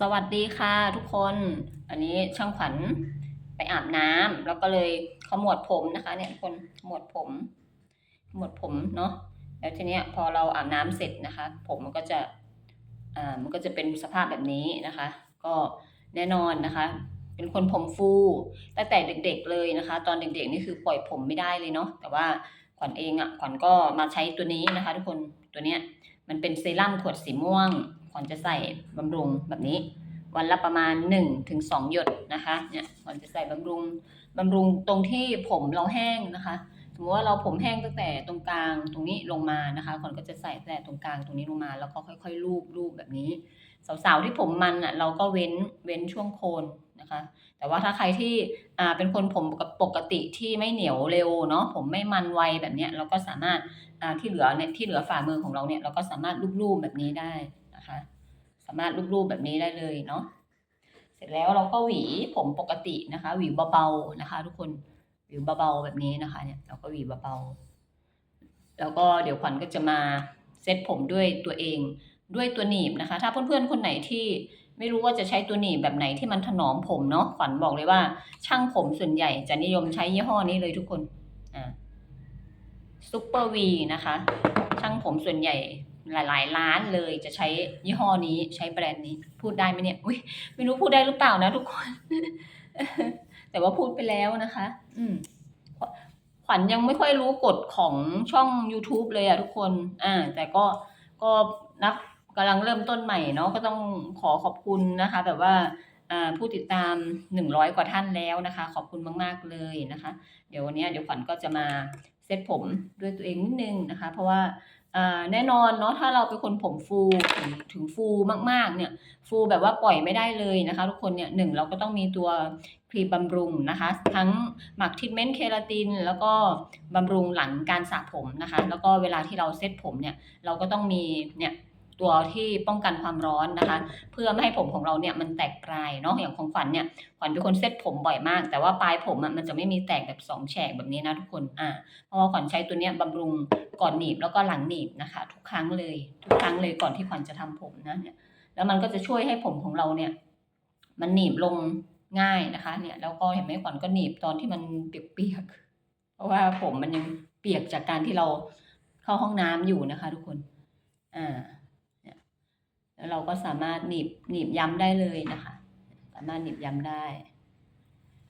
สวัสดีค่ะทุกคน อันนี้ช่างขวัญไปอาบน้ำแล้วก็เลยขมวดผมนะคะ เนี่ยทุกคนขมวดผมขมวดผมเนาะแล้วทีเนี้ยพอเราอาบน้ำเสร็จนะคะ ผมมันก็จะอ่ามันก็จะเป็นสภาพแบบนี้นะคะ ก็แน่นอนนะคะ เป็นคนผมฟูตั้งแต่เด็ก ๆเลยนะคะ ตอนเด็กๆนี่คือปล่อยผมไม่ได้เลยเนาะแต่ว่าขวัญเองอะ่ะขวัญก็มาใช้ตัวนี้นะคะ ทุกคนตัวเนี้ยมันเป็นเซรั่มขวดสีม่วง ขวัญจะใส่บำรุงแบบนี้ วันละประมาณ1ถึง2หยดนะคะเนี่ยขวัญจะใส่บำรุงบำรุงตรงที่ผมเราแห้งนะคะ สมมติว่าเราผมแห้งตั้งแต่ตรงกลางตรงนี้ลงมานะคะขวัญก็จะใส่แต่ตรงกลางตรงนี้ลงมา แล้วก็ค่อยๆลูบลูบแบบนี้สาวๆที่ผมมันอะเราก็เว้นเว้นช่วงโคนนะคะ แต่ว่าถ้าใครที่อ่าเป็นคนผมปกติที่ไม่เหนียวเร็วเนาะผมไม่มันไวแบบเนี้ยเราก็สามารถอ่าที่เหลือเนี่ยที่เหลือฝ่ามือของเราเนี่ยเราก็สามารถลูบๆแบบนี้ได้ นะคะ สามารถลูบๆแบบนี้ได้เลยเนาะเสร็จแล้วเราก็หวีผมปกตินะคะหวีเบาๆนะคะ ทุกคนหวีเบาๆแบบนี้นะคะเนี่ยเราก็หวีเบาๆแล้วก็เดี๋ยวขวัญก็จะมาเซตผมด้วยตัวเองด้วยตัวหนีบนะคะ ถ้าเพื่อนๆคนไหนที่ไม่รู้ว่าจะใช้ตัวหนีบแบบไหนที่มันถนอมผมเนาะขวัญบอกเลยว่า ช่างผมส่วนใหญ่จะนิยมใช้ยี่ห้อนี้เลยทุกคนอ่าซูเปอร์วีนะคะ ช่างผมส่วนใหญ่ หลาย ๆ ร้านเลยจะใช้ยี่ห้อนี้ใช้แบรนด์นี้ พูดได้ไหมเนี่ยอุ้ยไม่รู้พูดได้หรือเปล่านะทุกคน แต่ว่าพูดไปแล้วนะคะ อืมขวัญยังไม่ค่อยรู้กฎของช่อง YouTube เลยอะทุกคน อ่า แต่ก็ก็นับกำลังเริ่มต้นใหม่เนาะก็ต้องขอขอบคุณนะคะ แบบว่าผู้ติดตามหนึ่งร้อยกว่าท่านแล้วนะคะ ขอบคุณมาก ๆ เลยนะคะ เดี๋ยววันนี้เดี๋ยวขวัญก็จะมาเซตผมด้วยตัวเองนิดนึงนะคะ เพราะว่า แน่นอนเนาะถ้าเราเป็นคนผมฟูถึงถึงฟูมากๆเนี่ยฟูแบบว่าปล่อยไม่ได้เลยนะคะ ทุกคนเนี่ยหนึ่งเราก็ต้องมีตัวครีมบำรุงนะคะ ทั้งหมักทรีทเมนต์เคราติน แล้วก็บำรุงหลังการสระผมนะคะ แล้วก็เวลาที่เราเซ็ตผมเนี่ยเราก็ต้องมีเนี่ย ตัวที่ป้องกันความร้อนนะคะ เพื่อไม่ให้ผมของเราเนี่ยมันแตกปลายเนาะอย่างของขวัญเนี่ยขวัญเป็นคนเซ็ตผมบ่อยมาก แต่ว่าปลายผมอะมันจะไม่มีแตกแบบสองแฉกแบบนี้นะทุกคนอ่าเพราะว่าขวัญใช้ตัวเนี้ยบำรุงก่อนหนีบแล้วก็หลังหนีบนะคะ ทุกครั้งเลย ทุกครั้งเลยก่อนที่ขวัญจะทำผมนะเนี่ยแล้วมันก็จะช่วยให้ผมของเราเนี่ย มันหนีบลงง่ายนะคะ เนี่ยแล้วก็เห็นไหมขวัญก็หนีบตอนที่มันเปียกๆเพราะว่าผมมันยังเปียกจากการที่เราเข้าห้องน้ำอยู่นะคะ ทุกคนอ่า แล้วเราก็สามารถหนีบหนีบย้ำได้เลยนะคะ สามารถหนีบย้ำได้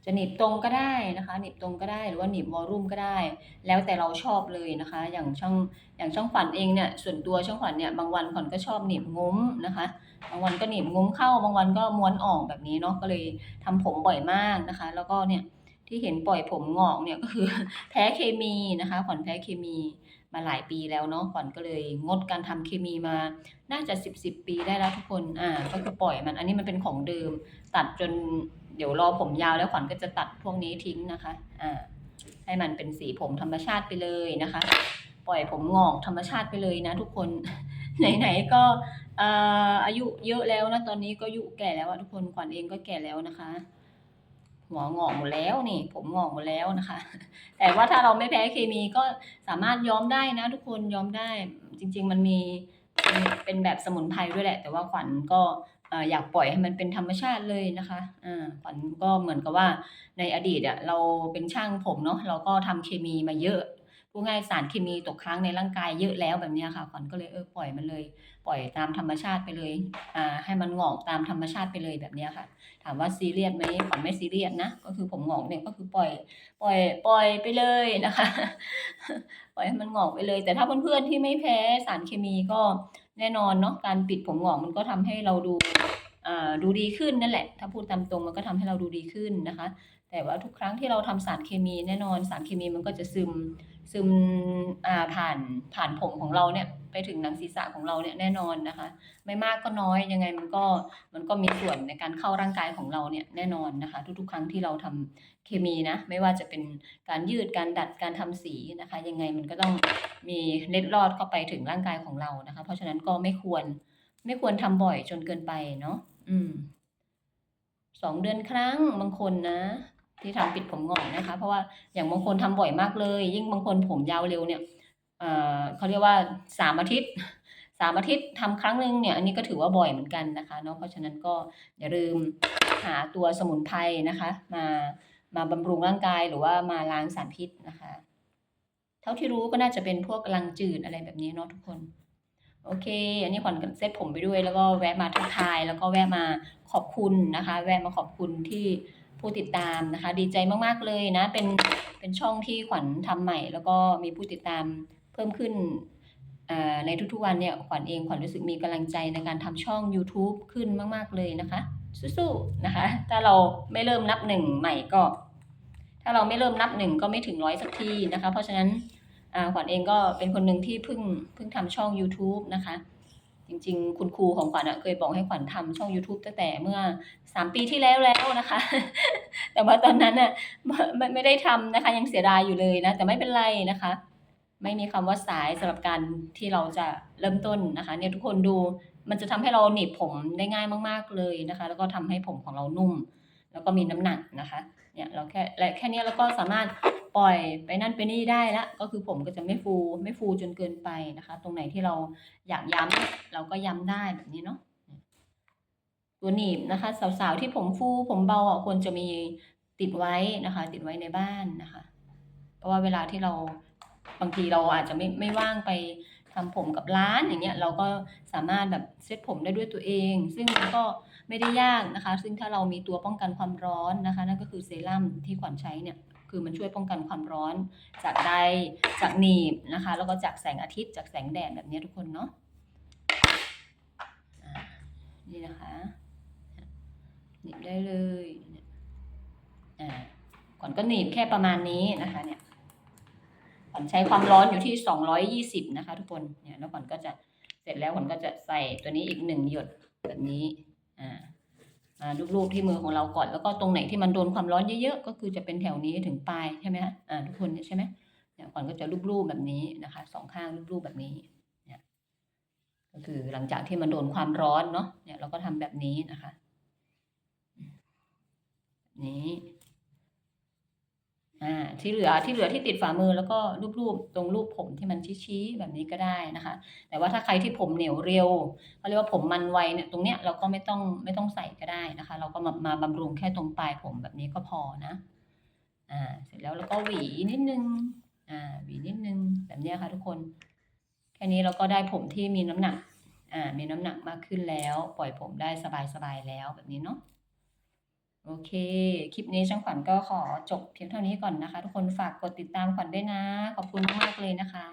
จะหนีบตรงก็ได้นะคะ หนีบตรงก็ได้หรือว่าหนีบวอลลุ่มก็ได้ แล้วแต่เราชอบเลยนะคะ อย่างช่องอย่างช่องขวัญเองเนี่ยส่วนตัวช่องขวัญเนี่ยบางวันขวัญก็ชอบหนีบงุ้มนะคะ บางวันก็หนีบงุ้มเข้า บางวันก็ม้วนออกแบบนี้เนาะก็เลยทำผมบ่อยมากนะคะ แล้วก็เนี่ยที่เห็นปล่อยผมงอกเนี่ยก็คือแพ้เคมีนะคะขวัญแพ้เคมี มาหลายปีแล้วเนาะขวัญก็เลยงดการทำเคมีมา น่าจะสิบสิบปีได้แล้วทุกคนอ่าก็คือปล่อยมัน อันนี้มันเป็นของเดิม ตัดจนเดี๋ยวรอผมยาวแล้วขวัญก็จะตัดพวกนี้ทิ้งนะคะอ่าให้มันเป็นสีผมธรรมชาติไปเลยนะคะ ปล่อยผมงอกธรรมชาติไปเลยนะ ทุกคนไหนๆก็อาอายุเยอะแล้วนะตอนนี้ก็อายุแก่แล้วอะทุกคนขวัญเองก็แก่แล้วนะคะ หัวงอกหมดแล้วนี่ ผมงอกหมดแล้วนะคะ แต่ว่าถ้าเราไม่แพ้เคมีก็สามารถย้อมได้นะ ทุกคนย้อมได้ จริง ๆ มันมีเป็นแบบสมุนไพรด้วยแหละ แต่ว่าขวัญก็อยากปล่อยให้มันเป็นธรรมชาติเลยนะคะขวัญก็เหมือนกับว่าในอดีตอะเราเป็นช่างผมเนาะเราก็ทำเคมีมาเยอะ พูดง่ายสารเคมีตกค้างในร่างกายเยอะแล้วแบบนี้ค่ะขวัญก็เลยเออปล่อยมันเลย ปล่อยตามธรรมชาติไปเลยอ่าให้มันงอกตามธรรมชาติไปเลยแบบนี้ค่ะ ถามว่าซีเรียสไหมขวัญไม่ซีเรียสนะก็คือผมงอกเนี่ยก็คือปล่อย ปล่อย ปล่อยไปเลยนะคะ ปล่อยให้มันงอกไปเลย แต่ถ้าเพื่อนๆที่ไม่แพ้สารเคมีก็แน่นอนเนาะการปิดผมงอกมันก็ทำให้เราดูอ่าดูดีขึ้นนั่นแหละ ถ้าพูดตามตรงมันก็ทำให้เราดูดีขึ้นนะคะ แต่ว่าทุกครั้งที่เราทำสารเคมีแน่นอนสารเคมีมันก็จะซึมซึมผ่านผ่านผมของเราเนี่ยไปถึงหนังศีรษะของเราเนี่ยแน่นอนนะคะ ไม่มากก็น้อยยังไงมันก็มันก็มีส่วนในการเข้าร่างกายของเราเนี่ยแน่นอนนะคะ ทุกๆ ครั้งที่เราทำเคมีนะไม่ว่าจะเป็นการยืดการดัดการทำสีนะคะ ยังไงมันก็ต้องมีเล็ดลอดเข้าไปถึงร่างกายของเรานะคะ เพราะฉะนั้นก็ไม่ควรไม่ควรทำบ่อยจนเกินไปเนาะอืมสองเดือนครั้งบางคนนะ ที่ทำปิดผมงอกนะคะ เพราะว่าอย่างบางคนทำบ่อยมากเลย ยิ่งบางคนผมยาวเร็วเนี่ยเอ่อเขาเรียกว่าสามอาทิตย์สามอาทิตย์ทำครั้งหนึ่งเนี่ยอันนี้ก็ถือว่าบ่อยเหมือนกันนะคะเนาะเพราะฉะนั้นก็อย่าลืมหาตัวสมุนไพรนะคะ มามาบำรุงร่างกายหรือว่ามาล้างสารพิษนะคะ เท่าที่รู้ก็น่าจะเป็นพวกลังจืดอะไรแบบนี้เนาะทุกคน โอเค อันนี้ขวัญเซ็ตผมไปด้วย แล้วก็แวะมาทักทาย แล้วก็แวะมาขอบคุณนะคะ แวะมาขอบคุณที่ ผู้ติดตามนะคะ ดีใจมากๆเลยนะ เป็นเป็นช่องที่ขวัญทำใหม่ แล้วก็มีผู้ติดตามเพิ่มขึ้นอ่าในทุกๆวันเนี่ยขวัญเองขวัญรู้สึกมีกำลังใจในการทำช่อง YouTube ขึ้นมากๆเลยนะคะ สู้ๆนะคะ ถ้าเราไม่เริ่มนับหนึ่งใหม่ก็ ถ้าเราไม่เริ่มนับหนึ่งก็ไม่ถึงร้อยสักทีนะคะ เพราะฉะนั้นอ่าขวัญเองก็เป็นคนหนึ่งที่เพิ่งเพิ่งทำช่อง YouTube นะคะ จริง ๆ คุณครูของขวัญเคยบอกให้ขวัญทำช่อง YouTube ตั้งแต่เมื่อสามปีที่แล้วแล้วนะคะ แต่ว่าตอนนั้นน่ะไม่ไม่ได้ทำนะคะ ยังเสียดายอยู่เลยนะ แต่ไม่เป็นไรนะคะ ไม่มีคำว่าสายสำหรับการที่เราจะเริ่มต้นนะคะ เนี่ยทุกคนดูมันจะทำให้เราหนีบผมได้ง่ายมาก ๆเลยนะคะ แล้วก็ทำให้ผมของเรานุ่ม แล้วก็มีน้ำหนักนะคะ เนี่ยเราแค่และแค่เนี้ยเราก็สามารถ ปล่อยไปนั่นไปนี่ได้ละก็คือผมก็จะไม่ฟูไม่ฟูจนเกินไปนะคะ ตรงไหนที่เราอยากย้ำเราก็ย้ำได้แบบนี้เนาะตัวหนีบนะคะ สาวๆที่ผมฟูผมเบาอะควรจะมีติดไว้นะคะ ติดไว้ในบ้านนะคะ เพราะว่าเวลาที่เราบางทีเราอาจจะไม่ไม่ว่างไปทำผมกับร้านอย่างเงี้ยเราก็สามารถแบบเซ็ตผมได้ด้วยตัวเอง ซึ่งมันก็ไม่ได้ยากนะคะ ซึ่งถ้าเรามีตัวป้องกันความร้อนนะคะ นั่นก็คือเซรั่มที่ขวัญใช้เนี่ย คือมันช่วยป้องกันความร้อนจากใดจากหนีบนะคะ แล้วก็จากแสงอาทิตย์จากแสงแดดแบบนี้ทุกคนเนาะนี่นะคะหนีบได้เลยอ่าก่อนก็หนีบแค่ประมาณนี้นะคะเนี่ยก่อนใช้ความร้อนอยู่ที่สองร้อยยี่สิบนะคะ ทุกคนเนี่ยแล้วก่อนก็จะเสร็จแล้วก่อนก็จะใส่ตัวนี้อีกหนึ่งหยดแบบนี้ อ่ารูกๆที่มือของเราก่อนแล้วก็ตรงไหนที่มันโดนความร้อนเยอะๆก็คือจะเป็นแถวนี้ถึงปลายใช่ไหมฮะอ่าทุกคนใช่ไหมเนี่ยก่อนก็จะรูปๆแบบนี้นะคะสองข้างรูปๆแบบนี้เนี่ยก็คือหลังจากที่มันโดนความร้อนเนาะเนี่ยเราก็ทำแบบนี้นะคะนี้ อ่าที่เหลือที่เหลือที่ติดฝ่ามือแล้วก็รูปๆตรงรูปผมที่มันชี้ๆแบบนี้ก็ได้นะคะ แต่ว่าถ้าใครที่ผมเหนียวเร็วเขาเรียกว่าผมมันไวเนี่ยตรงเนี้ยเราก็ไม่ต้องไม่ต้องใส่ก็ได้นะคะ เราก็มามาบำรุงแค่ตรงปลายผมแบบนี้ก็พอนะอ่าเสร็จแล้วเราก็หวีนิดนึงอ่าหวีนิดนึงแบบเนี้ยค่ะทุกคน แค่นี้เราก็ได้ผมที่มีน้ำหนักอ่ามีน้ำหนักมากขึ้นแล้ว ปล่อยผมได้สบายๆแล้วแบบนี้เนาะ โอเค คลิปนี้ช่างขวัญก็ขอจบเพียงเท่านี้ก่อนนะคะ ทุกคนฝากกดติดตามขวัญด้วยนะ ขอบคุณมากเลยนะคะ